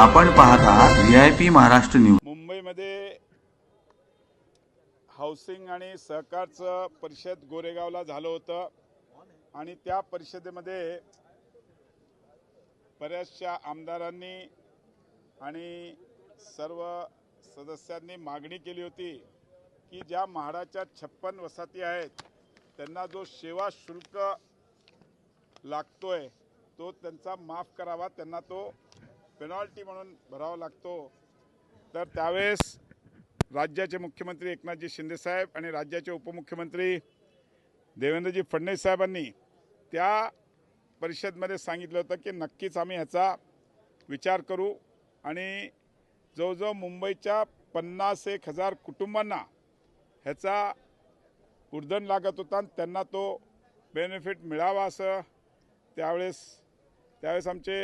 आपण पाहत आहात V I P Maharashtra news मुंबईमध्ये हाऊसिंग आणि सहकारचं परिषद गोरेगावला झालं होतं. आणि त्या परिषदेमध्ये बऱ्याचशा आमदारांनी आणि सर्व सदस्यांनी मागणी केली होती की ज्या म्हाडाच्या छप्पन वसाहती आहेत त्यांना जो सेवा शुल्क लागतोय तो त्यांचा माफ करावा त्यांना तो पेनॉल्टी म्हणून भरावा लागतो. तर त्यावेळेस राज्याचे मुख्यमंत्री एकनाथजी शिंदेसाहेब आणि राज्याचे उपमुख्यमंत्री देवेंद्रजी फडणवीस साहेबांनी त्या परिषदमध्ये सांगितलं होतं की नक्कीच आम्ही ह्याचा विचार करू आणि जवळजवळ मुंबईच्या पन्नास एक हजार कुटुंबांना ह्याचा उर्धन लागत होता आणि त्यांना तो बेनिफिट मिळावा असं त्यावेळेस त्यावेळेस आमचे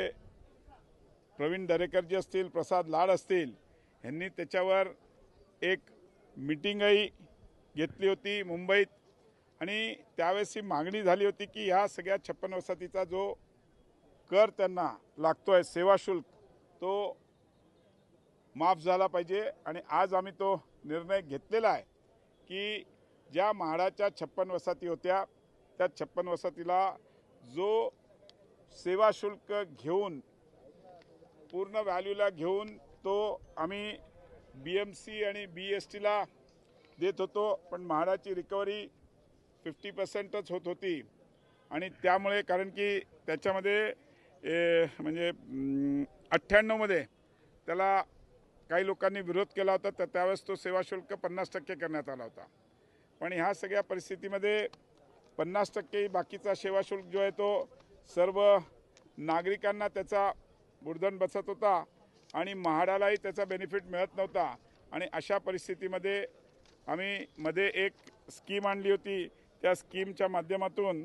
प्रवीण दरेकरजी असतील प्रसाद लाड असतील यांनी त्याच्यावर एक मिटिंगही घेतली होती मुंबईत. आणि त्यावेळेस ही मागणी झाली होती की ह्या सगळ्या छप्पन वसाहतीचा जो कर त्यांना लागतो आहे सेवा शुल्क तो माफ झाला पाहिजे. आणि आज आम्ही तो निर्णय घेतलेला आहे की ज्या म्हाडाच्या छप्पन वसाहती होत्या त्या छप्पन वसाहतीला जो सेवा शुल्क घेऊन पूर्ण व्हॅल्यूला घेऊन तो आम्ही बी एम सी आणि बी एस टीला देत होतो पण म्हाडाची रिकव्हरी फिफ्टी पर्सेंटच होत होती. आणि त्यामुळे कारण की त्याच्यामध्ये म्हणजे अठ्ठ्याण्णवमध्ये त्याला काही लोकांनी विरोध केला होता तर त्यावेळेस तो सेवा शुल्क पन्नास टक्के करण्यात आला होता. पण ह्या सगळ्या परिस्थितीमध्ये पन्नास टक्के बाकीचा सेवा शुल्क जो आहे तो सर्व नागरिकांना त्याचा बुरधण बसत होता आणि म्हाडालाही त्याचा बेनिफिट मिळत नव्हता. आणि अशा परिस्थितीमध्ये आम्ही मध्ये एक स्कीम आणली होती. त्या स्कीमच्या माध्यमातून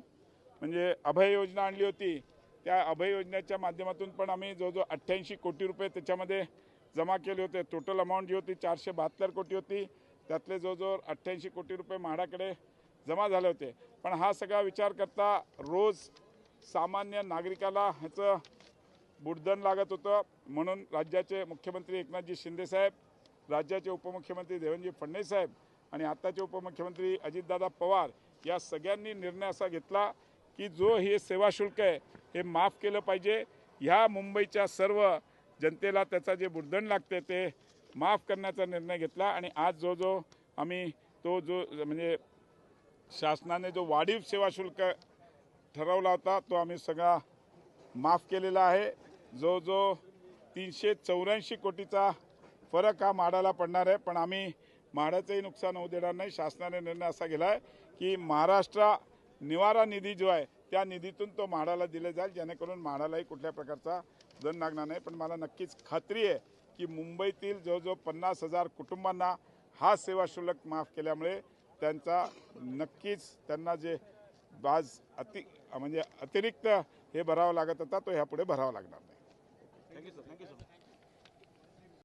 म्हणजे अभय योजना आणली होती. त्या अभय योजनेच्या माध्यमातून पण आम्ही जवळजवळ अठ्ठ्याऐंशी कोटी रुपये त्याच्यामध्ये जमा केले होते. टोटल अमाऊंट जी होती चारशे बहात्तर कोटी होती. त्यातले जवळजवळ अठ्ठ्याऐंशी कोटी रुपये म्हाडाकडे जमा झाले होते. पण हा सगळा विचार करता रोज सामान्य नागरिकाला ह्याचं बुडधन लागत होतं. म्हणून राज्याचे मुख्यमंत्री एकनाथजी शिंदेसाहेब राज्याचे उपमुख्यमंत्री देवेंद्रजी फडणवीस साहेब आणि आत्ताचे उपमुख्यमंत्री अजितदादा पवार या सगळ्यांनी निर्णय असा घेतला की जो हे सेवा शुल्क आहे हे माफ केलं पाहिजे. ह्या मुंबईच्या सर्व जनतेला त्याचा जे बुडधण लागते ते माफ करण्याचा निर्णय घेतला आणि आज जो जो आम्ही तो जो म्हणजे शासनाने जो वाढीव सेवा शुल्क ठरवला होता तो आम्ही सगळा माफ केलेला आहे. जो जो तीनशे चौऱ्याऐंशी कोटीचा फरक हा म्हाडाला पडणार आहे. पण आम्ही म्हाडाचंही नुकसान होऊ देणार नाही. शासनाने निर्णय असा गेला आहे की महाराष्ट्र निवारा निधी जो आहे त्या निधीतून तो म्हाडाला दिले जाईल. जेणेकरून म्हाडालाही कुठल्या प्रकारचा दंड लागणार नाही. पण मला नक्कीच खात्री आहे की मुंबईतील जवळजवळ पन्नास हजार कुटुंबांना हा सेवा शुल्क माफ केल्यामुळे त्यांचा नक्कीच त्यांना जे बाज अति म्हणजे अतिरिक्त हे भरावं लागत होता तो ह्यापुढे भरावा लागणार नाही. Thank you.